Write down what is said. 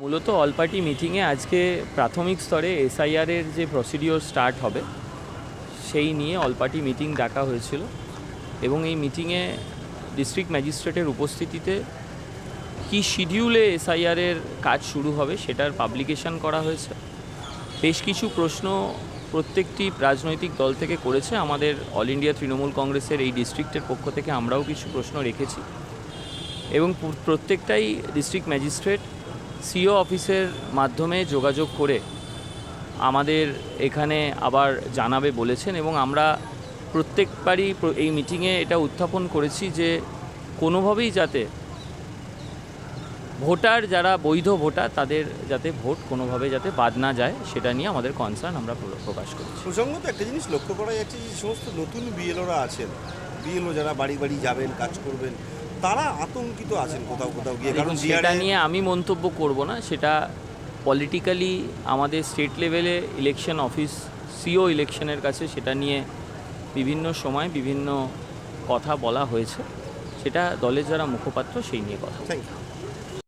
মূলত all party মিটিংয়ে আজকে প্রাথমিক স্তরে এসআইআরের যে প্রসিডিওর স্টার্ট হবে, সেই নিয়ে অল পার্টি মিটিং ডাকা হয়েছিল এবং এই মিটিংয়ে ডিস্ট্রিক্ট ম্যাজিস্ট্রেটের উপস্থিতিতে কি শিডিউলে এসআইআরের কাজ শুরু হবে সেটার পাবলিকেশন করা হয়েছে। বেশ কিছু প্রশ্ন প্রত্যেকটি রাজনৈতিক দল থেকে করেছে। আমাদের অল ইন্ডিয়া তৃণমূল কংগ্রেসের এই ডিস্ট্রিক্টের পক্ষ থেকে আমরাও কিছু প্রশ্ন রেখেছি এবং প্রত্যেকটাই ডিস্ট্রিক্ট ম্যাজিস্ট্রেট সিও অফিসের মাধ্যমে যোগাযোগ করে আমাদের এখানে আবার জানাবে বলেছেন এবং আমরা প্রত্যেকবারই এই মিটিংয়ে এটা উত্থাপন করেছি যে কোনোভাবেই যাতে ভোটার যারা বৈধ ভোটার তাদের যাতে ভোট কোনোভাবে যাতে বাদ না যায়, সেটা নিয়ে আমাদের কনসার্ন আমরা প্রকাশ করেছি। প্রসঙ্গত একটা জিনিস লক্ষ্য করা যাচ্ছে যে সমস্ত নতুন বিএলওরা আছেন। বিএলও যারা বাড়ি বাড়ি যাবেন, কাজ করবেন তারা আতঙ্কিত আছেন কোথাও কোথাও গিয়ে কারণ সেটা নিয়ে আমি মন্তব্য করব না সেটা পলিটিক্যালি আমাদের স্টেট লেভেলে ইলেকশন অফিস সিও ইলেকশনের কাছে সেটা নিয়ে বিভিন্ন সময় বিভিন্ন কথা বলা হয়েছে। সেটা দলের যারা মুখপাত্র সেই নিয়ে কথা থ্যাংক ইউ